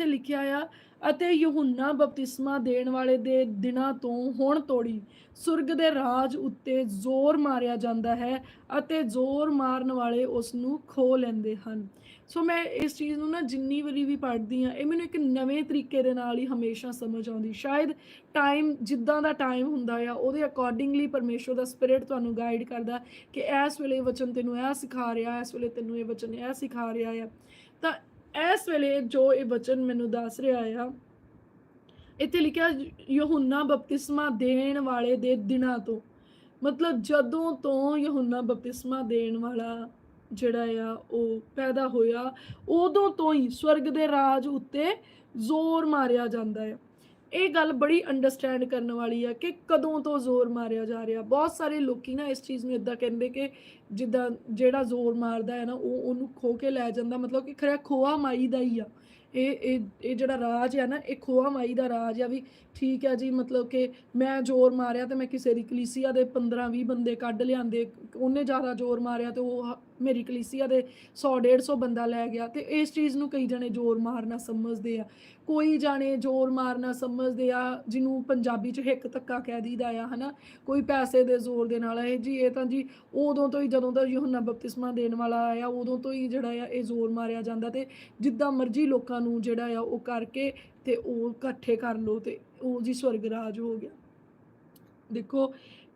ਤੇ ਲਿਖਿਆ ਆ, ਅਤੇ ਯਹੂਨਾ ਬਪਤਿਸਮਾ ਦੇਣ ਵਾਲੇ ਦੇ ਦਿਨਾਂ ਤੋਂ ਹੁਣ ਤੋੜੀ, ਸੁਰਗ ਦੇ ਰਾਜ ਉੱਤੇ ਜ਼ੋਰ ਮਾਰਿਆ ਜਾਂਦਾ ਹੈ ਅਤੇ ਜ਼ੋਰ ਮਾਰਨ ਵਾਲੇ ਉਸ ਨੂੰ ਖੋ ਲੈਂਦੇ ਹਨ। ਸੋ ਮੈਂ ਇਸ ਚੀਜ਼ ਨੂੰ ਨਾ ਜਿੰਨੀ ਵਾਰੀ ਵੀ ਪੜ੍ਹਦੀ ਆ ਇਹ ਮੈਨੂੰ ਇੱਕ ਨਵੇਂ ਤਰੀਕੇ ਦੇ ਨਾਲ ਹੀ ਹਮੇਸ਼ਾ ਸਮਝ ਆਉਂਦੀ। ਸ਼ਾਇਦ ਟਾਈਮ, ਜਿੱਦਾਂ ਦਾ ਟਾਈਮ ਹੁੰਦਾ ਆ, ਉਹਦੇ ਅਕੋਰਡਿੰਗਲੀ ਪਰਮੇਸ਼ਵਰ ਦਾ ਸਪਿਰਿਟ ਤੁਹਾਨੂੰ ਗਾਈਡ ਕਰਦਾ ਕਿ ਇਸ ਵੇਲੇ ਵਚਨ ਤੈਨੂੰ ਇਹ ਸਿਖਾ ਰਿਹਾ, ਇਸ ਵੇਲੇ ਤੈਨੂੰ ਇਹ ਵਚਨ ਇਹ ਸਿਖਾ ਰਿਹਾ ਆ। ਤਾਂ ਇਸ ਵੇਲੇ ਜੋ ਇਹ ਵਚਨ ਮੈਨੂੰ ਦੱਸ ਰਿਹਾ ਆ, ਇੱਥੇ ਲਿਖਿਆ ਯਹੂਨਾ ਬਪਤਿਸਮਾ ਦੇਣ ਵਾਲੇ ਦੇ ਦਿਨਾਂ ਤੋਂ। ਮਤਲਬ ਜਦੋਂ ਤੋਂ ਯਹੂਨਾ ਬਪਤਿਸਮਾ ਦੇਣ ਵਾਲਾ ਜਿਹੜਾ ਆ, ਉਹ ਪੈਦਾ ਹੋਇਆ, ਉਦੋਂ ਤੋਂ ਹੀ ਸਵਰਗ ਦੇ ਰਾਜ ਉੱਤੇ ਜ਼ੋਰ ਮਾਰਿਆ ਜਾਂਦਾ ਹੈ ਇਹ ਗੱਲ ਬੜੀ ਅੰਡਰਸਟੈਂਡ ਕਰਨ ਵਾਲੀ ਆ ਕਿ ਕਦੋਂ ਤੋਂ ਜ਼ੋਰ ਮਾਰਿਆ ਜਾ ਰਿਹਾ। ਬਹੁਤ ਸਾਰੇ ਲੋਕੀ ਨਾ ਇਸ ਚੀਜ਼ ਨੂੰ ਇਦਾਂ ਕਹਿੰਦੇ ਕਿ ਜਿੱਦਾਂ ਜਿਹੜਾ ਜ਼ੋਰ ਮਾਰਦਾ ਹੈ ਨਾ, ਉਹ ਉਹਨੂੰ ਖੋ ਕੇ ਲੈ ਜਾਂਦਾ। ਮਤਲਬ ਕਿ ਖਰਾ ਖੋਆ ਮਾਈ ਦਾ ਹੀ ਆ। ਇਹ ਇਹ ਇਹ ਜਿਹੜਾ ਰਾਜ ਆ ਨਾ, ਇਹ ਖੋਆ ਮਾਈ ਦਾ ਰਾਜ ਆ ਵੀ ਠੀਕ ਹੈ ਜੀ, ਮਤਲਬ ਕਿ ਮੈਂ ਜ਼ੋਰ ਮਾਰਿਆ ਤੇ ਮੈਂ ਕਿਸੇ ਦੀ ਕਲੀਸੀਆ ਦੇ 15 20 ਬੰਦੇ ਕੱਢ ਲਿਆਂਦੇ, ਉਹਨੇ ਜ਼ਿਆਦਾ ਜ਼ੋਰ ਮਾਰਿਆ ਤੇ ਉਹ ਮੇਰੀ ਕਲੀਸੀਆ ਦੇ 100 150 ਬੰਦਾ ਲੈ ਗਿਆ ਤੇ ਇਸ ਚੀਜ਼ ਨੂੰ ਕਈ ਜਣੇ ਜ਼ੋਰ ਮਾਰਨਾ ਸਮਝਦੇ ਆ। ਕੋਈ ਜਾਣੇ ਜ਼ੋਰ ਮਾਰਨਾ ਸਮਝਦੇ ਆ, ਜਿਹਨੂੰ ਪੰਜਾਬੀ 'ਚ ਹਿੱਕ ਧੱਕਾ ਕਹਿ ਦੀਦਾ ਆ, ਹਨਾ? ਕੋਈ ਪੈਸੇ ਦੇ ਜ਼ੋਰ ਦੇ ਨਾਲ ਇਹ ਜੀ, ਇਹ ਤਾਂ ਜੀ ਉਦੋਂ ਤੋਂ ਹੀ ਜਦੋਂ ਦਾ ਯੋਹਨਾ ਬਪਤਿਸਮਾ ਦੇਣ ਵਾਲਾ ਆਇਆ, ਉਦੋਂ ਤੋਂ ਹੀ ਜਿਹੜਾ ਆ ਇਹ ਜ਼ੋਰ ਮਾਰਿਆ ਜਾਂਦਾ ਤੇ ਜਿੱਦਾਂ ਮਰਜ਼ੀ ਲੋਕਾਂ ਨੂੰ ਜਿਹੜਾ ਆ ਉਹ ਕਰਕੇ ਤੇ ਉਹ ਇਕੱਠੇ ਕਰ ਲੋ ਤੇ ਉਹ ਜੀ ਸਵਰਗ ਰਾਜ ਹੋ ਗਿਆ। ਦੇਖੋ,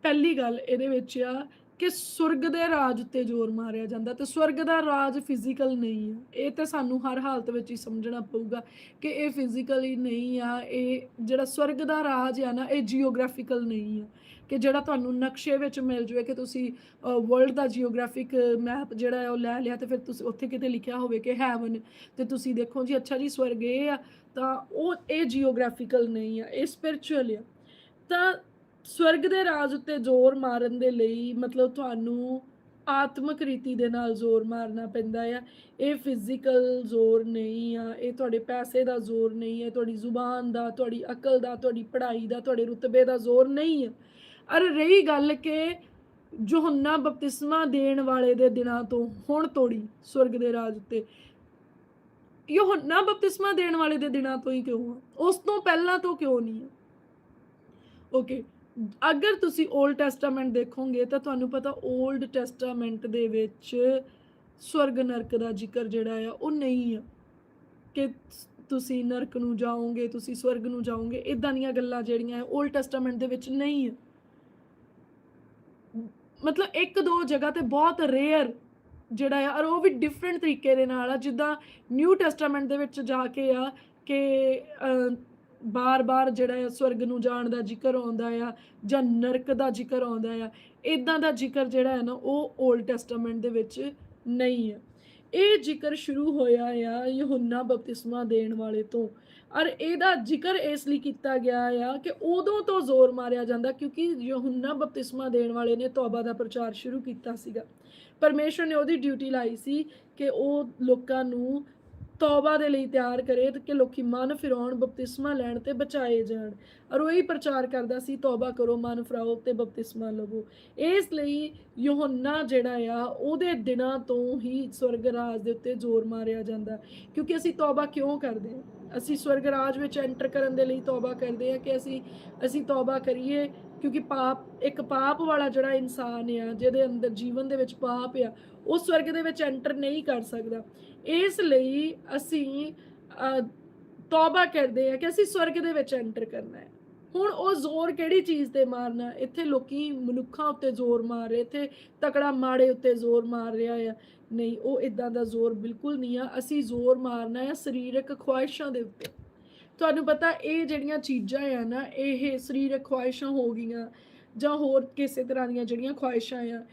ਪਹਿਲੀ ਗੱਲ ਇਹਦੇ ਵਿੱਚ ਆ ਕਿ ਸਵਰਗ ਦੇ ਰਾਜ ਉੱਤੇ ਜ਼ੋਰ ਮਾਰਿਆ ਜਾਂਦਾ ਤੇ ਸਵਰਗ ਦਾ ਰਾਜ ਫਿਜ਼ੀਕਲ ਨਹੀਂ ਆ। ਇਹ ਤੇ ਸਾਨੂੰ ਹਰ ਹਾਲਤ ਵਿੱਚ ਹੀ ਸਮਝਣਾ ਪਊਗਾ ਕਿ ਇਹ ਫਿਜ਼ੀਕਲੀ ਨਹੀਂ ਆ, ਇਹ ਜਿਹੜਾ ਸਵਰਗ ਦਾ ਰਾਜ ਆ ਨਾ, ਇਹ ਜੀਓਗ੍ਰਾਫੀਕਲ ਨਹੀਂ ਆ। ਕਿ ਜਿਹੜਾ ਤੁਹਾਨੂੰ ਨਕਸ਼ੇ ਵਿੱਚ ਮਿਲ ਜਵੇ ਕਿ ਤੁਸੀਂ ਵਰਲਡ ਦਾ ਜੀਓਗ੍ਰਾਫਿਕ ਮੈਪ ਜਿਹੜਾ ਹੈ ਉਹ ਲੈ ਲਿਆ ਤੇ ਫਿਰ ਤੁਸੀਂ ਉੱਥੇ ਕਿਤੇ ਲਿਖਿਆ ਹੋਵੇ ਕਿ ਹੈਵਨ ਤੇ ਤੁਸੀਂ ਦੇਖੋ ਜੀ, ਅੱਛਾ ਜੀ, ਸਵਰਗ ਇਹ ਆ, ਤਾਂ ਉਹ, ਇਹ ਜੀਓਗ੍ਰਾਫੀਕਲ ਨਹੀਂ ਆ, ਇਹ ਸਪਿਰਚੁਅਲ ਆ। ਤਾਂ ਸਵਰਗ ਦੇ ਰਾਜ ਉੱਤੇ ਜ਼ੋਰ ਮਾਰਨ ਦੇ ਲਈ ਮਤਲਬ ਤੁਹਾਨੂੰ ਆਤਮਿਕ ਰੀਤੀ ਦੇ ਨਾਲ ਜ਼ੋਰ ਮਾਰਨਾ ਪੈਂਦਾ ਆ। ਇਹ ਫਿਜ਼ੀਕਲ ਜ਼ੋਰ ਨਹੀਂ ਆ, ਇਹ ਤੁਹਾਡੇ ਪੈਸੇ ਦਾ ਜ਼ੋਰ ਨਹੀਂ ਹੈ ਤੁਹਾਡੀ ਜ਼ੁਬਾਨ ਦਾ, ਤੁਹਾਡੀ ਅਕਲ ਦਾ, ਤੁਹਾਡੀ ਪੜ੍ਹਾਈ ਦਾ, ਤੁਹਾਡੇ ਰੁਤਬੇ ਦਾ ਜ਼ੋਰ ਨਹੀਂ ਆ। ਅਰ ਰਹੀ ਗੱਲ ਕਿ ਯੋਹੰਨਾ ਬਪਤਿਸਮਾ ਦੇਣ ਵਾਲੇ ਦੇ ਦਿਨਾਂ ਤੋਂ ਹੁਣ ਤੋੜੀ ਸਵਰਗ ਦੇ ਰਾਜ ਉੱਤੇ। ਯੋਹੰਨਾ ਬਪਤਿਸਮਾ ਦੇਣ ਵਾਲੇ ਦੇ ਦਿਨਾਂ ਤੋਂ ਹੀ ਕਿਉਂ ਆ? ਉਸ ਤੋਂ ਪਹਿਲਾਂ ਤੋਂ ਕਿਉਂ ਨਹੀਂ ਆ? ਓਕੇ ਅਗਰ ਤੁਸੀਂ 올ਡ ਟੈਸਟਾਮੈਂਟ ਦੇਖੋਗੇ ਤਾਂ ਤੁਹਾਨੂੰ ਪਤਾ 올ਡ ਟੈਸਟਾਮੈਂਟ ਦੇ ਵਿੱਚ ਸਵਰਗ ਨਰਕ ਦਾ ਜ਼ਿਕਰ ਜਿਹੜਾ ਆ, ਉਹ ਨਹੀਂ ਆ। ਕਿ ਤੁਸੀਂ ਨਰਕ ਨੂੰ ਜਾਓਗੇ, ਤੁਸੀਂ ਸਵਰਗ ਨੂੰ ਜਾਓਗੇ ਇਦਾਂ ਦੀਆਂ ਗੱਲਾਂ ਜਿਹੜੀਆਂ ਹੈ 올ਡ ਟੈਸਟਾਮੈਂਟ ਦੇ ਵਿੱਚ ਨਹੀਂ ਆ। ਮਤਲਬ ਇੱਕ ਦੋ ਜਗ੍ਹਾ ਤੇ ਬਹੁਤ ਰੇਅਰ ਜਿਹੜਾ ਆ, ਔਰ ਉਹ ਵੀ ਡਿਫਰੈਂਟ ਤਰੀਕੇ ਦੇ ਨਾਲ ਆ। ਜਿੱਦਾਂ ਨਿਊ ਟੈਸਟਾਮੈਂਟ ਦੇ ਵਿੱਚ ਜਾ ਕੇ ਆ ਕਿ ਬਾਰ-ਬਾਰ ਜਿਹੜਾ ਆ ਸਵਰਗ ਨੂੰ ਜਾਣ ਦਾ ਜ਼ਿਕਰ ਆਉਂਦਾ ਆ ਜਾਂ ਨਰਕ ਦਾ ਜ਼ਿਕਰ ਆਉਂਦਾ ਆ ਇਦਾਂ ਦਾ ਜ਼ਿਕਰ ਜਿਹੜਾ ਹੈ ਨਾ ਉਹ 올ਡ ਟੈਸਟਾਮੈਂਟ ਦੇ ਵਿੱਚ ਨਹੀਂ ਹੈ ਇਹ ਜ਼ਿਕਰ ਸ਼ੁਰੂ ਹੋਇਆ ਆ ਯਹੋਨਾ ਬਪਤਿਸਮਾ ਦੇਣ ਵਾਲੇ ਤੋਂ। ਔਰ ਇਹਦਾ ਜ਼ਿਕਰ ਇਸ ਲਈ ਕੀਤਾ ਗਿਆ ਆ ਕਿ ਉਦੋਂ ਤੋਂ ਜ਼ੋਰ ਮਾਰਿਆ ਜਾਂਦਾ ਕਿਉਂਕਿ ਯਹੋਨਾ ਬਪਤਿਸਮਾ ਦੇਣ ਵਾਲੇ ਨੇ ਤੌਬਾ ਦਾ ਪ੍ਰਚਾਰ ਸ਼ੁਰੂ ਕੀਤਾ ਸੀਗਾ। ਪਰਮੇਸ਼ਰ ਨੇ ਉਹਦੀ ਡਿਊਟੀ ਲਾਈ ਸੀ ਕਿ ਉਹ ਲੋਕਾਂ ਨੂੰ ਤੌਬਾ ਦੇ ਲਈ ਤਿਆਰ ਕਰੇ ਕਿ ਲੋਕੀ ਮਨ ਫਿਰਾਉਣ, ਬਪਤਿਸਮਾ ਲੈਣ ਤੇ ਬਚਾਏ ਜਾਣ। ਔਰ ਉਹ ਹੀ ਪ੍ਰਚਾਰ ਕਰਦਾ ਸੀ, ਤੌਬਾ ਕਰੋ, ਮਨ ਫਰਾਓ ਤੇ ਬਪਤਿਸਮਾ ਲਵੋ। ਇਸ ਲਈ ਯੋਹੰਨਾ ਜਿਹੜਾ ਆ, ਉਹਦੇ ਦਿਨਾਂ ਤੋਂ ਹੀ ਸਵਰਗ ਰਾਜ ਦੇ ਉੱਤੇ ਜ਼ੋਰ ਮਾਰਿਆ ਜਾਂਦਾ। ਕਿਉਂਕਿ ਅਸੀਂ ਤੌਬਾ ਕਿਉਂ ਕਰਦੇ ਹਾਂ? ਅਸੀਂ ਸਵਰਗ ਰਾਜ ਵਿੱਚ ਐਂਟਰ ਕਰਨ ਦੇ ਲਈ ਤੌਬਾ ਕਰਦੇ ਹਾਂ ਕਿ ਅਸੀਂ ਅਸੀਂ ਤੌਬਾ ਕਰੀਏ, ਕਿਉਂਕਿ ਪਾਪ, ਇੱਕ ਪਾਪ ਵਾਲਾ ਜਿਹੜਾ ਇਨਸਾਨ ਆ, ਜਿਹਦੇ ਅੰਦਰ ਜੀਵਨ ਦੇ ਵਿੱਚ ਪਾਪ ਆ, ਉਹ ਸਵਰਗ ਦੇ ਵਿੱਚ ਐਂਟਰ ਨਹੀਂ ਕਰ ਸਕਦਾ। ਇਸ ਲਈ ਅਸੀਂ ਤੌਬਾ ਕਰਦੇ ਆ ਕਿ ਅਸੀਂ ਸਵਰਗ ਦੇ ਵਿੱਚ ਐਂਟਰ ਕਰਨਾ ਹੈ। ਹੁਣ ਉਹ ਜ਼ੋਰ ਕਿਹੜੀ ਚੀਜ਼ ਤੇ ਮਾਰਨਾ? ਇੱਥੇ ਲੋਕੀ ਮਨੁੱਖਾਂ ਉੱਤੇ ਜ਼ੋਰ ਮਾਰ ਰਹੇ, ਇੱਥੇ ਤਕੜਾ ਮਾੜੇ ਉੱਤੇ ਜ਼ੋਰ ਮਾਰ ਰਿਹਾ ਆ। ਨਹੀਂ, ਉਹ ਇਦਾਂ ਦਾ ਜ਼ੋਰ ਬਿਲਕੁਲ ਨਹੀਂ ਆ। ਅਸੀਂ ਜ਼ੋਰ ਮਾਰਨਾ ਹੈ ਸਰੀਰਕ ਖੁਆਇਸ਼ਾਂ ਦੇ ਉੱਤੇ। ਤੁਹਾਨੂੰ ਪਤਾ ਇਹ ਜਿਹੜੀਆਂ ਚੀਜ਼ਾਂ ਆ ਨਾ, ਇਹ ਸਰੀਰਕ ਖੁਆਇਸ਼ਾਂ ਹੋ ਗਈਆਂ ਜਾਂ ਹੋਰ ਕਿਸੇ ਤਰ੍ਹਾਂ ਦੀਆਂ ਜਿਹੜੀਆਂ ਖੁਆਇਸ਼ਾਂ ਆ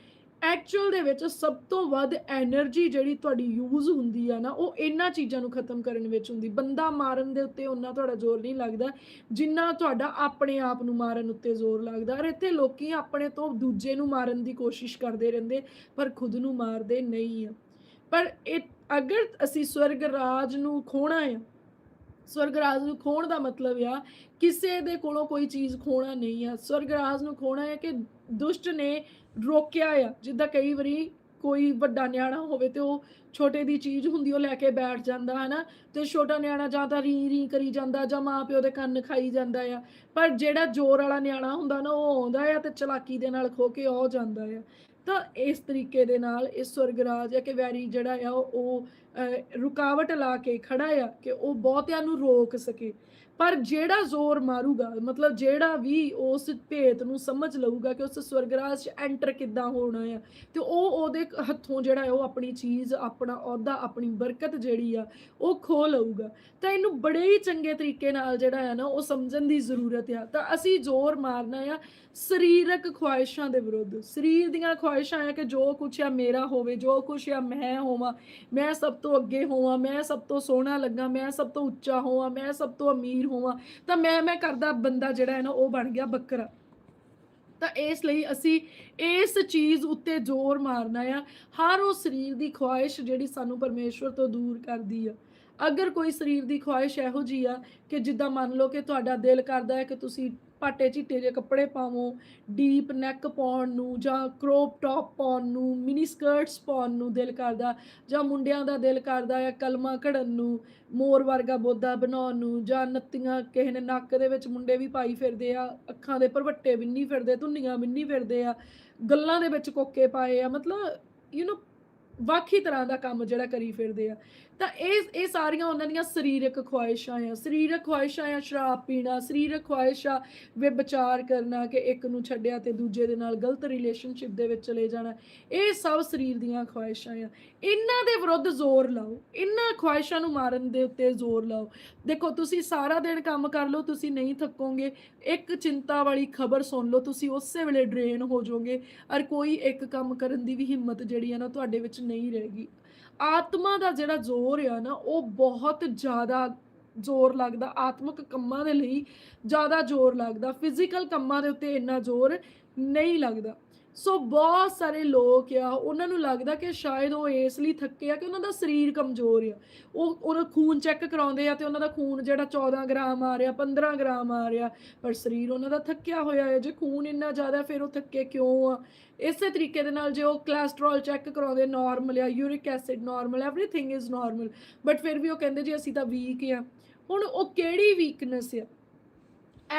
ਐਕਚੁਅਲ ਦੇ ਵਿੱਚ ਸਭ ਤੋਂ ਵੱਧ એનર્ਜੀ ਜਿਹੜੀ ਤੁਹਾਡੀ ਯੂਜ਼ ਹੁੰਦੀ ਆ ਨਾ, ਉਹ ਇਹਨਾਂ ਚੀਜ਼ਾਂ ਨੂੰ ਖਤਮ ਕਰਨ ਵਿੱਚ ਹੁੰਦੀ। ਬੰਦਾ ਮਾਰਨ ਦੇ ਉੱਤੇ ਉਹਨਾਂ ਤੁਹਾਡਾ ਜ਼ੋਰ ਨਹੀਂ ਲੱਗਦਾ, ਜਿੰਨਾ ਤੁਹਾਡਾ ਆਪਣੇ ਆਪ ਨੂੰ ਮਾਰਨ ਉੱਤੇ ਜ਼ੋਰ ਲੱਗਦਾ। ਔਰ ਇੱਥੇ ਲੋਕੀ ਆਪਣੇ ਤੋਂ ਦੂਜੇ ਨੂੰ ਮਾਰਨ ਦੀ ਕੋਸ਼ਿਸ਼ ਕਰਦੇ ਰਹਿੰਦੇ, ਪਰ ਖੁਦ ਨੂੰ ਮਾਰਦੇ ਨਹੀਂ ਆ। ਪਰ ਇਹ ਅਗਰ ਅਸੀਂ ਸਵਰਗ ਰਾਜ ਨੂੰ ਖੋਣਾ ਆ ਸਵਰਗ ਰਾਜ ਨੂੰ ਖੋਣ ਦਾ ਮਤਲਬ ਆ, ਕਿਸੇ ਦੇ ਕੋਲੋਂ ਕੋਈ ਚੀਜ਼ ਖੋਣਾ ਨਹੀਂ ਆ। ਸਵਰਗ ਰਾਜ ਨੂੰ ਖੋਣਾ ਹੈ ਕਿ ਦੁਸ਼ਟ ਨੇ ਰੋਕਿਆ ਆ, ਜਿੱਦਾਂ ਕਈ ਵਾਰੀ ਕੋਈ ਵੱਡਾ ਨਿਆਣਾ ਹੋਵੇ ਤੇ ਉਹ ਛੋਟੇ ਦੀ ਚੀਜ਼ ਹੁੰਦੀ, ਉਹ ਲੈ ਕੇ ਬੈਠ ਜਾਂਦਾ, ਹਨਾ? ਤੇ ਛੋਟਾ ਨਿਆਣਾ ਜਾਂ ਤਾਂ ਰੀ ਰੀ ਕਰੀ ਜਾਂਦਾ ਜਾਂ ਮਾਂ ਪਿਓ ਦੇ ਕੰਨ ਖਾਈ ਜਾਂਦਾ ਆ। ਪਰ ਜਿਹੜਾ ਜ਼ੋਰ ਵਾਲਾ ਨਿਆਣਾ ਹੁੰਦਾ ਨਾ, ਉਹ ਆਉਂਦਾ ਆ ਤੇ ਚਲਾਕੀ ਦੇ ਨਾਲ ਖੋ ਕੇ ਉਹ ਜਾਂਦਾ ਆ। ਤਾਂ ਇਸ ਤਰੀਕੇ ਦੇ ਨਾਲ ਇਸ ਸੁਰਗਰਾਜ ਹੈ ਕਿ ਵੈਰੀ ਜਿਹੜਾ ਆ, ਉਹ ਰੁਕਾਵਟ ਲਾ ਕੇ ਖੜਾ ਆ ਕਿ ਉਹ ਬਹੁਤਿਆਂ ਨੂੰ ਰੋਕ ਸਕੇ। ਪਰ ਜਿਹੜਾ ਜ਼ੋਰ ਮਾਰੂਗਾ, ਮਤਲਬ ਜਿਹੜਾ ਵੀ ਉਸ ਭੇਤ ਨੂੰ ਸਮਝ ਲਊਗਾ ਕਿ ਉਸ ਸਵਰਗਰਾਜ 'ਚ ਐਂਟਰ ਕਿੱਦਾਂ ਹੋਣਾ ਆ, ਤੇ ਉਹ ਉਹਦੇ ਹੱਥੋਂ ਜਿਹੜਾ ਹੈ ਉਹ ਆਪਣੀ ਚੀਜ਼, ਆਪਣਾ ਅਹੁਦਾ, ਆਪਣੀ ਬਰਕਤ ਜਿਹੜੀ ਆ, ਉਹ ਖੋ ਲਊਗਾ। ਤਾਂ ਇਹਨੂੰ ਬੜੇ ਹੀ ਚੰਗੇ ਤਰੀਕੇ ਨਾਲ ਜਿਹੜਾ ਆ ਨਾ, ਉਹ ਸਮਝਣ ਦੀ ਜ਼ਰੂਰਤ ਆ। ਤਾਂ ਅਸੀਂ ਜ਼ੋਰ ਮਾਰਨਾ ਆ ਸਰੀਰਕ ਖੁਆਇਸ਼ਾਂ ਦੇ ਵਿਰੁੱਧ। ਸਰੀਰ ਦੀਆਂ ਖੁਆਇਸ਼ਾਂ ਆ ਕਿ ਜੋ ਕੁਛ ਆ ਮੇਰਾ ਹੋਵੇ, ਜੋ ਕੁਛ ਆ ਮੈਂ ਹੋਵਾਂ, ਮੈਂ ਸਭ ਤੋਂ ਅੱਗੇ ਹੋਵਾਂ, ਮੈਂ ਸਭ ਤੋਂ ਸੋਹਣਾ ਲੱਗਾ, ਮੈਂ ਸਭ ਤੋਂ ਉੱਚਾ ਹੋਵਾਂ, ਮੈਂ ਸਭ ਤੋਂ ਅਮੀਰ ਹੋਵਾਂ, ਤਾਂ ਮੈਂ ਮੈਂ ਕਰਦਾ ਬੰਦਾ ਜਿਹੜਾ ਹੈ ਨਾ, ਉਹ ਬਣ ਗਿਆ ਬੱਕਰਾ। ਤਾਂ ਇਸ ਲਈ ਅਸੀਂ ਇਸ ਚੀਜ਼ ਉੱਤੇ ਜ਼ੋਰ ਮਾਰਨਾ ਆ। ਹਰ ਉਹ ਸਰੀਰ ਦੀ ਖੁਆਇਸ਼ ਜਿਹੜੀ ਸਾਨੂੰ ਪਰਮੇਸ਼ਵਰ ਤੋਂ ਦੂਰ ਕਰਦੀ ਆ। ਅਗਰ ਕੋਈ ਸਰੀਰ ਦੀ ਖੁਆਇਸ਼ ਇਹੋ ਜੀ ਆ ਕਿ ਜਿੱਦਾਂ ਮੰਨ ਲਓ ਕਿ ਤੁਹਾਡਾ ਦਿਲ ਕਰਦਾ ਹੈ ਕਿ ਤੁਸੀਂ ਪਾਟੇ ਚਿੱਟੇ ਜਿਹੇ ਕੱਪੜੇ ਪਾਵੋ, ਡੀਪ ਨੈਕ ਪਾਉਣ ਨੂੰ ਜਾਂ ਕ੍ਰੋਪ ਟਾਪ ਪਾਉਣ ਨੂੰ, ਮਿਨੀ ਸਕਰਟਸ ਪਾਉਣ ਨੂੰ ਦਿਲ ਕਰਦਾ, ਜਾਂ ਮੁੰਡਿਆਂ ਦਾ ਦਿਲ ਕਰਦਾ ਹੈ ਕਲਮਾ ਘੜਨ ਨੂੰ, ਮੋਰ ਵਰਗਾ ਬੋਦਾ ਬਣਾਉਣ ਨੂੰ, ਜਾਂ ਨੱਤੀਆਂ ਕਿਸੇ ਨੇ ਨੱਕ ਦੇ ਵਿੱਚ ਮੁੰਡੇ ਵੀ ਪਾਈ ਫਿਰਦੇ ਆ, ਅੱਖਾਂ ਦੇ ਭਰਵੱਟੇ ਬਿੰਨੀ ਫਿਰਦੇ, ਧੁੰਨੀਆਂ ਬਿੰਨੀ ਫਿਰਦੇ ਆ, ਗੱਲਾਂ ਦੇ ਵਿੱਚ ਕੋਕੇ ਪਾਏ ਆ, ਮਤਲਬ ਯੂ نو ਵੱਖ ਹੀ ਤਰ੍ਹਾਂ ਦਾ ਕੰਮ ਜਿਹੜਾ ਕਰੀ ਫਿਰਦੇ ਆ। ਤਾਂ ਇਹ ਇਹ ਸਾਰੀਆਂ ਉਹਨਾਂ ਦੀਆਂ ਸਰੀਰਕ ਖੁਆਇਸ਼ਾਂ ਆ। ਸਰੀਰਕ ਖੁਆਇਸ਼ਾਂ ਆ, ਸ਼ਰਾਬ ਪੀਣਾ, ਸਰੀਰਕ ਖੁਆਇਸ਼ਾਂ ਵਿਚਾਰ ਕਰਨਾ ਕਿ ਇੱਕ ਨੂੰ ਛੱਡਿਆ ਤੇ ਦੂਜੇ ਦੇ ਨਾਲ ਗਲਤ ਰਿਲੇਸ਼ਨਸ਼ਿਪ ਦੇ ਵਿੱਚ ਚਲੇ ਜਾਣਾ। ਇਹ ਸਭ ਸਰੀਰ ਦੀਆਂ ਖੁਆਇਸ਼ਾਂ ਆ। ਇਹਨਾਂ ਦੇ ਵਿਰੁੱਧ ਜ਼ੋਰ ਲਾਓ। ਇਹਨਾਂ ਖੁਆਇਸ਼ਾਂ ਨੂੰ ਮਾਰਨ ਦੇ ਉੱਤੇ ਜ਼ੋਰ ਲਾਓ। ਦੇਖੋ, ਤੁਸੀਂ ਸਾਰਾ ਦਿਨ ਕੰਮ ਕਰ ਲਓ, ਤੁਸੀਂ ਨਹੀਂ ਥੱਕੋਗੇ। ਇੱਕ ਚਿੰਤਾ ਵਾਲੀ ਖਬਰ ਸੁਣ ਲਓ, ਤੁਸੀਂ ਉਸੇ ਵੇਲੇ ਡਰੇਨ ਹੋ ਜਾਓਗੇ। ਔਰ ਕੋਈ ਇੱਕ ਕੰਮ ਕਰਨ ਦੀ ਵੀ ਹਿੰਮਤ ਜਿਹੜੀ ਆ ਨਾ ਤੁਹਾਡੇ ਵਿੱਚ ਨਹੀਂ ਰਹੇਗੀ। ਆਤਮਾ ਦਾ ਜਿਹੜਾ ਜ਼ੋਰ ਆ ਨਾ, ਉਹ ਬਹੁਤ ਜ਼ਿਆਦਾ ਜ਼ੋਰ ਲੱਗਦਾ। ਆਤਮਿਕ ਕੰਮਾਂ ਦੇ ਲਈ ਜ਼ਿਆਦਾ ਜ਼ੋਰ ਲੱਗਦਾ। ਫਿਜ਼ੀਕਲ ਕੰਮਾਂ ਦੇ ਉੱਤੇ ਇੰਨਾ ਜ਼ੋਰ ਨਹੀਂ ਲੱਗਦਾ। ਸੋ ਬਹੁਤ ਸਾਰੇ ਲੋਕ ਆ, ਉਹਨਾਂ ਨੂੰ ਲੱਗਦਾ ਕਿ ਸ਼ਾਇਦ ਉਹ ਇਸ ਲਈ ਥੱਕੇ ਆ ਕਿ ਉਹਨਾਂ ਦਾ ਸਰੀਰ ਕਮਜ਼ੋਰ ਆ। ਉਹ ਉਹਨਾਂ ਖੂਨ ਚੈੱਕ ਕਰਾਉਂਦੇ ਆ ਤੇ ਉਹਨਾਂ ਦਾ ਖੂਨ ਜਿਹੜਾ 14 ਗ੍ਰਾਮ ਆ ਰਿਹਾ 15 ਗ੍ਰਾਮ ਆ ਰਿਹਾ, ਪਰ ਸਰੀਰ ਉਹਨਾਂ ਦਾ ਥੱਕਿਆ ਹੋਇਆ ਹੈ। ਜੇ ਖੂਨ ਇੰਨਾ ਜ਼ਿਆਦਾ ਫਿਰ ਉਹ ਥੱਕੇ ਕਿਉਂ ਆ? ਇਸੇ ਤਰੀਕੇ ਦੇ ਨਾਲ ਜੇ ਉਹ ਕੋਲੇਸਟ੍ਰੋਲ ਚੈੱਕ ਕਰਾਉਂਦੇ ਨਾਰਮਲ ਆ uric acid normal everything is normal but ਫਿਰ ਵੀ ਉਹ ਕਹਿੰਦੇ ਜੀ ਅਸੀਂ ਤਾਂ ਵੀਕ ਆ। ਹੁਣ ਉਹ ਕਿਹੜੀ ਵੀਕਨੈਸ ਆ?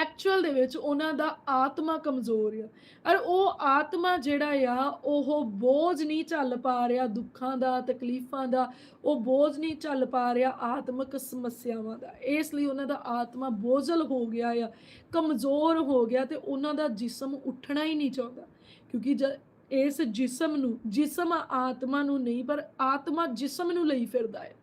ਐਕਚੁਅਲ ਦੇ ਵਿੱਚ ਉਹਨਾਂ ਦਾ ਆਤਮਾ ਕਮਜ਼ੋਰ ਆ। ਔਰ ਉਹ ਆਤਮਾ ਜਿਹੜਾ ਆ, ਉਹ ਬੋਝ ਨਹੀਂ ਝੱਲ ਪਾ ਰਿਹਾ ਦੁੱਖਾਂ ਦਾ, ਤਕਲੀਫਾਂ ਦਾ, ਉਹ ਬੋਝ ਨਹੀਂ ਝੱਲ ਪਾ ਰਿਹਾ ਆਤਮਿਕ ਸਮੱਸਿਆਵਾਂ ਦਾ। ਇਸ ਲਈ ਉਹਨਾਂ ਦਾ ਆਤਮਾ ਬੋਝਲ ਹੋ ਗਿਆ ਆ, ਕਮਜ਼ੋਰ ਹੋ ਗਿਆ ਤੇ ਉਹਨਾਂ ਦਾ ਜਿਸਮ ਉੱਠਣਾ ਹੀ ਨਹੀਂ ਚਾਹੁੰਦਾ। ਕਿਉਂਕਿ ਜ, ਇਸ ਜਿਸਮ ਨੂੰ, ਜਿਸਮ ਆਤਮਾ ਨੂੰ ਨਹੀਂ, ਪਰ ਆਤਮਾ ਜਿਸਮ ਨੂੰ ਲਈ ਫਿਰਦਾ ਹੈ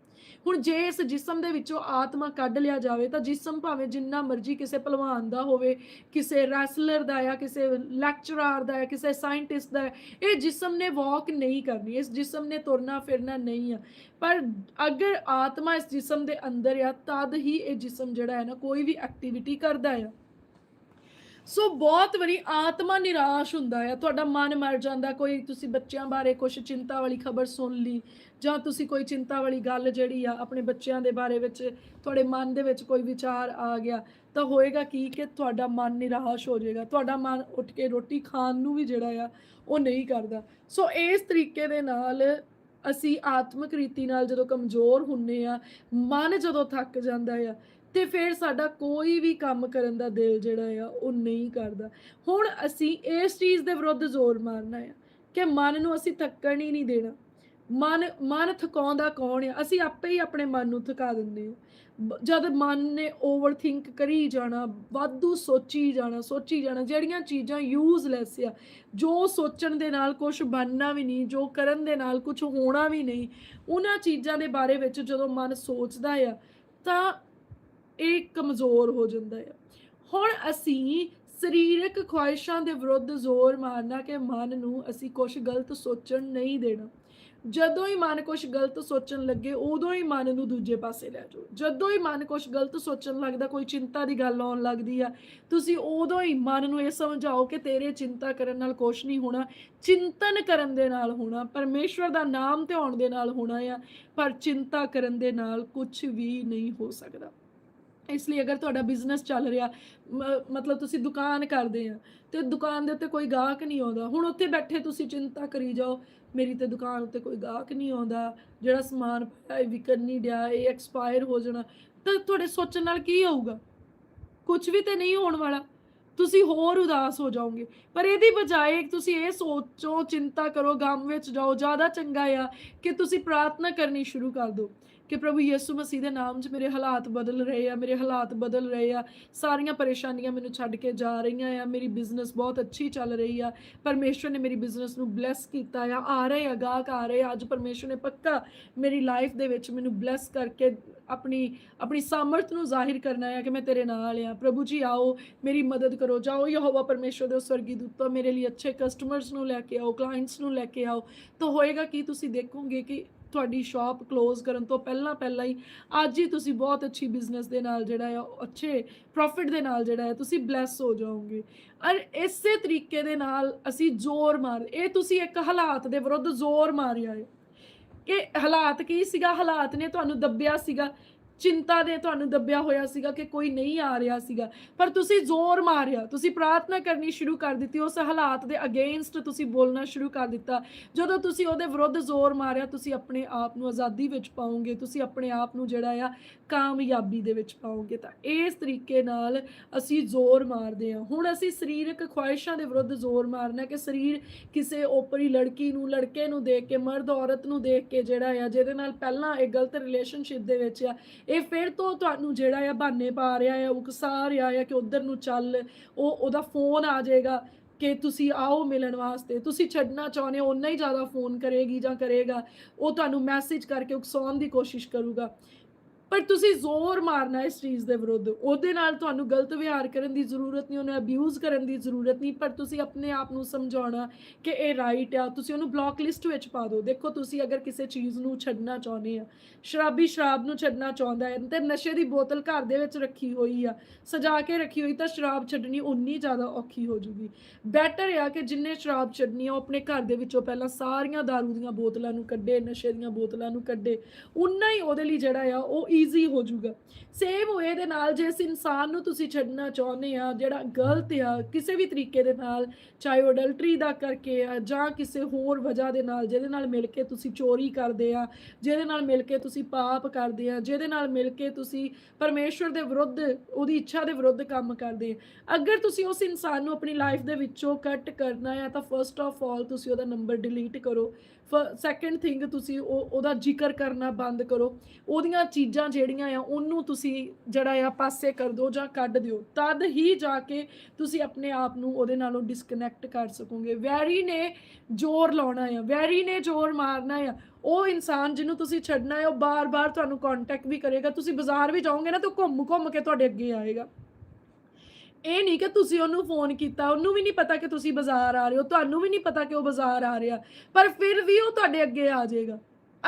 ਹੁਣ ਜੇ ਇਸ ਜਿਸਮ ਦੇ ਵਿੱਚੋਂ ਆਤਮਾ ਕੱਢ ਲਿਆ ਜਾਵੇ, ਤਾਂ ਜਿਸਮ ਭਾਵੇਂ ਜਿੰਨਾ ਮਰਜ਼ੀ ਕਿਸੇ ਪਹਿਲਵਾਨ ਦਾ ਹੋਵੇ, ਕਿਸੇ ਰੈਸਲਰ ਦਾ ਜਾਂ ਕਿਸੇ ਲੈਕਚਰਰ ਦਾ ਜਾਂ ਕਿਸੇ ਸਾਇੰਟਿਸਟ ਦਾ, ਇਹ ਜਿਸਮ ਨੇ ਵਾਕ ਨਹੀਂ ਕਰਨੀ, ਇਸ ਜਿਸਮ ਨੇ ਤੁਰਨਾ ਫਿਰਨਾ ਨਹੀਂ ਆ। ਪਰ ਅਗਰ ਆਤਮਾ ਇਸ ਜਿਸਮ ਦੇ ਅੰਦਰ ਆ, ਤਦ ਹੀ ਇਹ ਜਿਸਮ ਜਿਹੜਾ ਹੈ ਨਾ, ਕੋਈ ਵੀ ਐਕਟੀਵਿਟੀ ਕਰਦਾ ਆ। ਸੋ ਬਹੁਤ ਵਾਰੀ ਆਤਮਾ ਨਿਰਾਸ਼ ਹੁੰਦਾ ਆ। ਤੁਹਾਡਾ ਮਨ ਮਰ ਜਾਂਦਾ, ਕੋਈ ਤੁਸੀਂ ਬੱਚਿਆਂ ਬਾਰੇ ਕੁਝ ਚਿੰਤਾ ਵਾਲੀ ਖਬਰ ਸੁਣ ਲਈ ਜਾਂ ਤੁਸੀਂ ਕੋਈ ਚਿੰਤਾ ਵਾਲੀ ਗੱਲ ਜਿਹੜੀ ਆ ਆਪਣੇ ਬੱਚਿਆਂ ਦੇ ਬਾਰੇ ਵਿੱਚ, ਤੁਹਾਡੇ ਮਨ ਦੇ ਵਿੱਚ ਕੋਈ ਵਿਚਾਰ ਆ ਗਿਆ, ਤਾਂ ਹੋਏਗਾ ਕੀ ਕਿ ਤੁਹਾਡਾ ਮਨ ਨਿਰਾਸ਼ ਹੋ ਜਾਏਗਾ। ਤੁਹਾਡਾ ਮਨ ਉੱਠ ਕੇ ਰੋਟੀ ਖਾਣ ਨੂੰ ਵੀ ਜਿਹੜਾ ਆ, ਉਹ ਨਹੀਂ ਕਰਦਾ। ਸੋ ਇਸ ਤਰੀਕੇ ਦੇ ਨਾਲ ਅਸੀਂ ਆਤਮਿਕ ਰੀਤੀ ਨਾਲ ਜਦੋਂ ਕਮਜ਼ੋਰ ਹੁੰਨੇ ਆ, ਮਨ ਜਦੋਂ ਥੱਕ ਜਾਂਦਾ ਆ ਤੇ ਫਿਰ ਸਾਡਾ ਕੋਈ ਵੀ ਕੰਮ ਕਰਨ ਦਾ ਦਿਲ ਜਿਹੜਾ ਆ, ਉਹ ਨਹੀਂ ਕਰਦਾ। ਹੁਣ ਅਸੀਂ ਇਸ ਚੀਜ਼ ਦੇ ਵਿਰੁੱਧ ਜ਼ੋਰ ਮਾਰਨਾ ਆ ਕਿ ਮਨ ਨੂੰ ਅਸੀਂ ਥੱਕਣ ਹੀ ਨਹੀਂ ਦੇਣਾ। ਮਨ ਮਨ ਥਕਾਉਂਦਾ ਕੌਣ ਆ? ਅਸੀਂ ਆਪੇ ਹੀ ਆਪਣੇ ਮਨ ਨੂੰ ਥਕਾ ਦਿੰਦੇ ਹਾਂ ਜਦ ਮਨ ਨੇ ਓਵਰਥਿੰਕ ਕਰੀ ਜਾਣਾ, ਵਾਧੂ ਸੋਚੀ ਜਾਣਾ ਸੋਚੀ ਜਾਣਾ, ਜਿਹੜੀਆਂ ਚੀਜ਼ਾਂ ਯੂਜ਼ਲੈਸ ਆ, ਜੋ ਸੋਚਣ ਦੇ ਨਾਲ ਕੁਝ ਬਣਨਾ ਵੀ ਨਹੀਂ, ਜੋ ਕਰਨ ਦੇ ਨਾਲ ਕੁਝ ਹੋਣਾ ਵੀ ਨਹੀਂ, ਉਹਨਾਂ ਚੀਜ਼ਾਂ ਦੇ ਬਾਰੇ ਵਿੱਚ ਜਦੋਂ ਮਨ ਸੋਚਦਾ ਆ, ਤਾਂ ਇਹ ਕਮਜ਼ੋਰ ਹੋ ਜਾਂਦਾ ਹੈ ਹੁਣ ਅਸੀਂ ਸਰੀਰਕ ਖੁਆਇਸ਼ਾਂ ਦੇ ਵਿਰੁੱਧ ਜ਼ੋਰ ਮਾਰਨਾ ਕਿ ਮਨ ਨੂੰ ਅਸੀਂ ਕੁਝ ਗਲਤ ਸੋਚਣ ਨਹੀਂ ਦੇਣਾ। ਜਦੋਂ ਹੀ ਮਨ ਕੁਝ ਗਲਤ ਸੋਚਣ ਲੱਗੇ, ਉਦੋਂ ਹੀ ਮਨ ਨੂੰ ਦੂਜੇ ਪਾਸੇ ਲੈ ਜਾਓ। ਜਦੋਂ ਹੀ ਮਨ ਕੁਝ ਗਲਤ ਸੋਚਣ ਲੱਗਦਾ, ਕੋਈ ਚਿੰਤਾ ਦੀ ਗੱਲ ਆਉਣ ਲੱਗਦੀ ਆ, ਤੁਸੀਂ ਉਦੋਂ ਹੀ ਮਨ ਨੂੰ ਇਹ ਸਮਝਾਓ ਕਿ ਤੇਰੇ ਚਿੰਤਾ ਕਰਨ ਨਾਲ ਕੁਝ ਨਹੀਂ ਹੋਣਾ, ਚਿੰਤਨ ਕਰਨ ਦੇ ਨਾਲ ਹੋਣਾ, ਪਰਮੇਸ਼ਵਰ ਦਾ ਨਾਮ ਧਿਆਉਣ ਦੇ ਨਾਲ ਹੋਣਾ ਆ, ਪਰ ਚਿੰਤਾ ਕਰਨ ਦੇ ਨਾਲ ਕੁਝ ਵੀ ਨਹੀਂ ਹੋ ਸਕਦਾ। ਇਸ ਲਈ ਅਗਰ ਤੁਹਾਡਾ ਬਿਜ਼ਨਸ ਚੱਲ ਰਿਹਾ, ਮ- ਮਤਲਬ ਤੁਸੀਂ ਦੁਕਾਨ ਕਰਦੇ ਆ, ਤੇ ਦੁਕਾਨ ਦੇ ਉੱਤੇ ਕੋਈ ਗਾਹਕ ਨਹੀਂ ਆਉਂਦਾ। ਹੁਣ ਉੱਥੇ ਬੈਠੇ ਤੁਸੀਂ ਚਿੰਤਾ ਕਰੀ ਜਾਓ, ਮੇਰੀ ਤੇ ਦੁਕਾਨ ਉੱਤੇ ਕੋਈ ਗਾਹਕ ਨਹੀਂ ਆਉਂਦਾ, ਜਿਹੜਾ ਸਮਾਨ ਪਾਇਆ, ਇਹ ਵਿਕਣ ਨਹੀਂ ਡਿਆ, ਇਹ ਐਕਸਪਾਇਰ ਹੋ ਜਾਣਾ। ਤਾਂ ਤੁਹਾਡੇ ਸੋਚਣ ਨਾਲ ਕੀ ਹੋਊਗਾ? ਕੁਝ ਵੀ ਤੇ ਨਹੀਂ ਹੋਣ ਵਾਲਾ। ਤੁਸੀਂ ਹੋਰ ਉਦਾਸ ਹੋ ਜਾਓਗੇ। ਪਰ ਇਹਦੀ ਬਜਾਏ ਤੁਸੀਂ ਇਹ ਸੋਚੋ, ਚਿੰਤਾ ਕਰੋ, ਗਮ ਵਿੱਚ ਜਾਓ, ਜ਼ਿਆਦਾ ਚੰਗਾ ਆ ਕਿ ਤੁਸੀਂ ਪ੍ਰਾਰਥਨਾ ਕਰਨੀ ਸ਼ੁਰੂ ਕਰ ਦਿਓ। ਕਿ ਪ੍ਰਭੂ ਯਿਸੂ ਮਸੀਹ ਦੇ ਨਾਮ 'ਚ ਮੇਰੇ ਹਾਲਾਤ ਬਦਲ ਰਹੇ ਆ, ਮੇਰੇ ਹਾਲਾਤ ਬਦਲ ਰਹੇ ਆ। ਸਾਰੀਆਂ ਪਰੇਸ਼ਾਨੀਆਂ ਮੈਨੂੰ ਛੱਡ ਕੇ ਜਾ ਰਹੀਆਂ ਆ। ਮੇਰੀ ਬਿਜ਼ਨਸ ਬਹੁਤ ਅੱਛੀ ਚੱਲ ਰਹੀ ਆ। ਪਰਮੇਸ਼ਵਰ ਨੇ ਮੇਰੀ ਬਿਜ਼ਨਸ ਨੂੰ ਬਲੈਸ ਕੀਤਾ ਆ। ਆ ਰਹੇ ਆ, ਗਾਹਕ ਆ ਰਹੇ ਆ। ਅੱਜ ਪਰਮੇਸ਼ਵਰ ਨੇ ਪੱਕਾ ਮੇਰੀ ਲਾਈਫ ਦੇ ਵਿੱਚ ਮੈਨੂੰ ਬਲੈਸ ਕਰਕੇ ਆਪਣੀ ਆਪਣੀ ਸਾਮਰਥ ਨੂੰ ਜ਼ਾਹਿਰ ਕਰਨਾ ਹੈ ਕਿ ਮੈਂ ਤੇਰੇ ਨਾਲ ਆ। ਪ੍ਰਭੂ ਜੀ ਆਓ, ਮੇਰੀ ਮਦਦ ਕਰੋ। ਜਾਓ ਯਹੋਵਾ ਪਰਮੇਸ਼ਵਰ ਦੇ ਸਵਰਗੀ ਦੂਤੋ ਮੇਰੇ ਲਈ ਅੱਛੇ ਕਸਟਮਰਸ ਨੂੰ ਲੈ ਕੇ ਆਓ ਕਲਾਇੰਟਸ ਨੂੰ ਲੈ ਕੇ ਆਓ। ਤਾਂ ਹੋਏਗਾ ਕੀ? ਤੁਸੀਂ ਦੇਖੋਗੇ ਕਿ ਤੁਹਾਡੀ ਸ਼ਾਪ ਕਲੋਜ਼ ਕਰਨ ਤੋਂ ਪਹਿਲਾਂ ਪਹਿਲਾਂ ਹੀ ਅੱਜ ਹੀ ਤੁਸੀਂ ਬਹੁਤ ਅੱਛੀ ਬਿਜ਼ਨਸ ਦੇ ਨਾਲ ਜਿਹੜਾ ਹੈ ਅੱਛੇ ਪ੍ਰੋਫਿਟ ਦੇ ਨਾਲ ਜਿਹੜਾ ਹੈ ਤੁਸੀਂ ਬਲੈਸ ਹੋ ਜਾਓਗੇ। ਔਰ ਇਸੇ ਤਰੀਕੇ ਦੇ ਨਾਲ ਅਸੀਂ ਜ਼ੋਰ ਮਾਰ, ਇਹ ਤੁਸੀਂ ਇੱਕ ਹਾਲਾਤ ਦੇ ਵਿਰੁੱਧ ਜ਼ੋਰ ਮਾਰਿਆ ਹੈ ਕਿ ਹਾਲਾਤ ਕੀ ਸੀਗਾ? ਹਾਲਾਤ ਨੇ ਤੁਹਾਨੂੰ ਦੱਬਿਆ ਸੀਗਾ। ਚਿੰਤਾ ਦੇ ਤੁਹਾਨੂੰ ਦੱਬਿਆ ਹੋਇਆ ਸੀਗਾ ਕਿ ਕੋਈ ਨਹੀਂ ਆ ਰਿਹਾ ਸੀਗਾ। ਪਰ ਤੁਸੀਂ ਜ਼ੋਰ ਮਾਰਿਆ, ਤੁਸੀਂ ਪ੍ਰਾਰਥਨਾ ਕਰਨੀ ਸ਼ੁਰੂ ਕਰ ਦਿੱਤੀ, ਉਸ ਹਾਲਾਤ ਦੇ ਅਗੇਂਸਟ ਤੁਸੀਂ ਬੋਲਣਾ ਸ਼ੁਰੂ ਕਰ ਦਿੱਤਾ। ਜਦੋਂ ਤੁਸੀਂ ਉਹਦੇ ਵਿਰੁੱਧ ਜ਼ੋਰ ਮਾਰਿਆ, ਤੁਸੀਂ ਆਪਣੇ ਆਪ ਨੂੰ ਆਜ਼ਾਦੀ ਵਿੱਚ ਪਾਓਗੇ, ਤੁਸੀਂ ਆਪਣੇ ਆਪ ਨੂੰ ਜਿਹੜਾ ਆ ਕਾਮਯਾਬੀ ਦੇ ਵਿੱਚ ਪਾਓਗੇ। ਤਾਂ ਇਸ ਤਰੀਕੇ ਨਾਲ ਅਸੀਂ ਜ਼ੋਰ ਮਾਰਦੇ ਹਾਂ। ਹੁਣ ਅਸੀਂ ਸਰੀਰਕ ਖੁਆਇਸ਼ਾਂ ਦੇ ਵਿਰੁੱਧ ਜ਼ੋਰ ਮਾਰਨਾ ਕਿ ਸਰੀਰ ਕਿਸੇ ਓਪਰੀ ਲੜਕੀ ਨੂੰ, ਲੜਕੇ ਨੂੰ ਦੇਖ ਕੇ, ਮਰਦ ਔਰਤ ਨੂੰ ਦੇਖ ਕੇ ਜਿਹੜਾ ਆ, ਜਿਹਦੇ ਨਾਲ ਪਹਿਲਾਂ ਇਹ ਗਲਤ ਰਿਲੇਸ਼ਨਸ਼ਿਪ ਦੇ ਵਿੱਚ ਆ ਇਹ ਫਿਰ ਤੋਂ ਤੁਹਾਨੂੰ ਜਿਹੜਾ ਆ ਬਹਾਨੇ ਪਾ ਰਿਹਾ ਆ ਉਕਸਾ ਰਿਹਾ ਆ ਕਿ ਉਧਰ ਨੂੰ ਚੱਲ, ਉਹ ਉਹਦਾ ਫੋਨ ਆ ਜਾਏਗਾ ਕਿ ਤੁਸੀਂ ਆਓ ਮਿਲਣ ਵਾਸਤੇ। ਤੁਸੀਂ ਛੱਡਣਾ ਚਾਹੁੰਦੇ ਹੋ ਉਨਾ ਹੀ ਜ਼ਿਆਦਾ ਫੋਨ ਕਰੇਗੀ ਜਾਂ ਕਰੇਗਾ। ਉਹ ਤੁਹਾਨੂੰ ਮੈਸੇਜ ਕਰਕੇ ਉਕਸਾਉਣ ਦੀ ਕੋਸ਼ਿਸ਼ ਕਰੂਗਾ। ਪਰ ਤੁਸੀਂ ਜ਼ੋਰ ਮਾਰਨਾ ਇਸ ਚੀਜ਼ ਦੇ ਵਿਰੁੱਧ। ਉਹਦੇ ਨਾਲ ਤੁਹਾਨੂੰ ਗਲਤ ਵਿਹਾਰ ਕਰਨ ਦੀ ਜ਼ਰੂਰਤ ਨਹੀਂ, ਉਹਨੂੰ ਅਬਿਊਜ਼ ਕਰਨ ਦੀ ਜ਼ਰੂਰਤ ਨਹੀਂ, ਪਰ ਤੁਸੀਂ ਆਪਣੇ ਆਪ ਨੂੰ ਸਮਝਾਉਣਾ ਕਿ ਇਹ ਰਾਈਟ ਆ। ਤੁਸੀਂ ਉਹਨੂੰ ਬਲੌਕ ਲਿਸਟ ਵਿੱਚ ਪਾ ਦਿਓ। ਦੇਖੋ, ਤੁਸੀਂ ਅਗਰ ਕਿਸੇ ਚੀਜ਼ ਨੂੰ ਛੱਡਣਾ ਚਾਹੁੰਦੇ ਆ, ਸ਼ਰਾਬੀ ਸ਼ਰਾਬ ਨੂੰ ਛੱਡਣਾ ਚਾਹੁੰਦਾ ਹੈ, ਤੇ ਨਸ਼ੇ ਦੀ ਬੋਤਲ ਘਰ ਦੇ ਵਿੱਚ ਰੱਖੀ ਹੋਈ ਆ, ਸਜਾ ਕੇ ਰੱਖੀ ਹੋਈ, ਤਾਂ ਸ਼ਰਾਬ ਛੱਡਣੀ ਉਨੀ ਜ਼ਿਆਦਾ ਔਖੀ ਹੋ ਜੂਗੀ। ਬੈਟਰ ਆ ਕਿ ਜਿੰਨੇ ਸ਼ਰਾਬ ਛੱਡਣੀ ਆ, ਉਹ ਆਪਣੇ ਘਰ ਦੇ ਵਿੱਚੋਂ ਪਹਿਲਾਂ ਸਾਰੀਆਂ दारू ਦੀਆਂ ਬੋਤਲਾਂ ਨੂੰ ਕੱਢੇ, ਨਸ਼ੇ ਦੀਆਂ ਬੋਤਲਾਂ ਨੂੰ ਕੱਢੇ। ਉਨਾ ਹੀ ਉਹਦੇ ਲਈ ਜਿਹੜਾ ਆ, ਉਹ ਈਜ਼ੀ ਹੋ ਜੂਗਾ ਸੇਮ ਵੇ ਦੇ ਨਾਲ ਜੇ ਇਸ ਇਨਸਾਨ ਨੂੰ ਤੁਸੀਂ ਛੱਡਣਾ ਚਾਹੁੰਦੇ ਆ, ਜਿਹੜਾ ਗਲਤ ਆ, ਕਿਸੇ ਵੀ ਤਰੀਕੇ ਦੇ ਨਾਲ, ਚਾਹੇ ਉਹ ਅਡਲਟਰੀ ਦਾ ਕਰਕੇ ਆ, ਜਾਂ ਕਿਸੇ ਹੋਰ ਵਜ੍ਹਾ ਦੇ ਨਾਲ, ਜਿਹਦੇ ਨਾਲ ਮਿਲ ਕੇ ਤੁਸੀਂ ਚੋਰੀ ਕਰਦੇ ਆ, ਜਿਹਦੇ ਨਾਲ ਮਿਲ ਕੇ ਤੁਸੀਂ ਪਾਪ ਕਰਦੇ ਆ, ਜਿਹਦੇ ਨਾਲ ਮਿਲ ਕੇ ਤੁਸੀਂ ਪਰਮੇਸ਼ਵਰ ਦੇ ਵਿਰੁੱਧ, ਉਹਦੀ ਇੱਛਾ ਦੇ ਵਿਰੁੱਧ ਕੰਮ ਕਰਦੇ ਆ। ਅਗਰ ਤੁਸੀਂ ਉਸ ਇਨਸਾਨ ਨੂੰ ਆਪਣੀ ਲਾਈਫ ਦੇ ਵਿੱਚੋਂ ਕੱਟ ਕਰਨਾ ਆ, ਤਾਂ ਫਰਸਟ ਆਫ ਆਲ ਤੁਸੀਂ ਉਹਦਾ ਨੰਬਰ ਡਿਲੀਟ ਕਰੋ। ਸੈਕੰਡ ਥਿੰਗ ਤੁਸੀਂ ਉਹ ਉਹਦਾ ਜ਼ਿਕਰ ਕਰਨਾ ਬੰਦ ਕਰੋ। ਉਹਦੀਆਂ ਚੀਜ਼ਾਂ ਜਿਹੜੀਆਂ ਆ, ਉਹਨੂੰ ਤੁਸੀਂ ਜਿਹੜਾ ਆ ਪਾਸੇ ਕਰ ਦਿਓ ਜਾਂ ਕੱਢ ਦਿਓ। ਤਦ ਹੀ ਜਾ ਕੇ ਤੁਸੀਂ ਆਪਣੇ ਆਪ ਨੂੰ ਉਹਦੇ ਨਾਲੋਂ ਡਿਸਕਨੈਕਟ ਕਰ ਸਕੋਗੇ। ਵੈਰੀ ਨੇ ਜ਼ੋਰ ਲਾਉਣਾ ਆ। ਵੈਰੀ ਨੇ ਜ਼ੋਰ ਮਾਰਨਾ ਆ। ਉਹ ਇਨਸਾਨ ਜਿਹਨੂੰ ਤੁਸੀਂ ਛੱਡਣਾ ਹੈ ਉਹ ਬਾਰ-ਬਾਰ ਤੁਹਾਨੂੰ ਕੰਟੈਕਟ ਵੀ ਕਰੇਗਾ। ਤੁਸੀਂ ਬਾਜ਼ਾਰ ਵੀ ਜਾਓਗੇ ਨਾ ਤਾਂ ਘੁੰਮ-ਘੁੰਮ ਕੇ ਤੁਹਾਡੇ ਅੱਗੇ ਆਏਗਾ। ਇਹ ਨਹੀਂ ਕਿ ਤੁਸੀਂ ਉਹਨੂੰ ਫੋਨ ਕੀਤਾ, ਉਹਨੂੰ ਵੀ ਨਹੀਂ ਪਤਾ ਕਿ ਤੁਸੀਂ ਬਾਜ਼ਾਰ ਆ ਰਹੇ ਹੋ, ਤੁਹਾਨੂੰ ਵੀ ਨਹੀਂ ਪਤਾ ਕਿ ਉਹ ਬਾਜ਼ਾਰ ਆ ਰਿਹਾ, ਪਰ ਫਿਰ ਵੀ ਉਹ ਤੁਹਾਡੇ ਅੱਗੇ ਆ ਜਾਏਗਾ।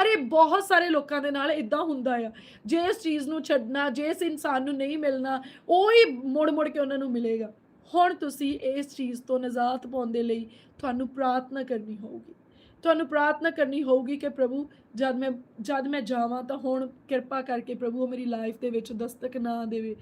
ਅਰੇ, ਬਹੁਤ ਸਾਰੇ ਲੋਕਾਂ ਦੇ ਨਾਲ ਇਦਾਂ ਹੁੰਦਾ ਆ। ਜੇ ਇਸ ਚੀਜ਼ ਨੂੰ ਛੱਡਣਾ, ਜੇ ਇਸ ਇਨਸਾਨ ਨੂੰ ਨਹੀਂ ਮਿਲਣਾ, ਉਹ ਹੀ ਮੁੜ-ਮੁੜ ਕੇ ਉਹਨਾਂ ਨੂੰ ਮਿਲੇਗਾ। ਹੁਣ ਤੁਸੀਂ ਇਸ ਚੀਜ਼ ਤੋਂ ਨਜ਼ਾਤ ਪਾਉਣ ਦੇ ਲਈ ਤੁਹਾਨੂੰ ਪ੍ਰਾਰਥਨਾ ਕਰਨੀ ਹੋਊਗੀ। ਤੁਹਾਨੂੰ ਪ੍ਰਾਰਥਨਾ ਕਰਨੀ ਹੋਊਗੀ ਕਿ ਪ੍ਰਭੂ, ਜਦ ਮੈਂ ਜਦ ਮੈਂ ਜਾਵਾਂ ਤਾਂ ਹੁਣ ਕਿਰਪਾ ਕਰਕੇ ਪ੍ਰਭੂ ਉਹ ਮੇਰੀ ਲਾਈਫ ਦੇ ਵਿੱਚ ਦਸਤਕ ਨਾ ਦੇਵੇ।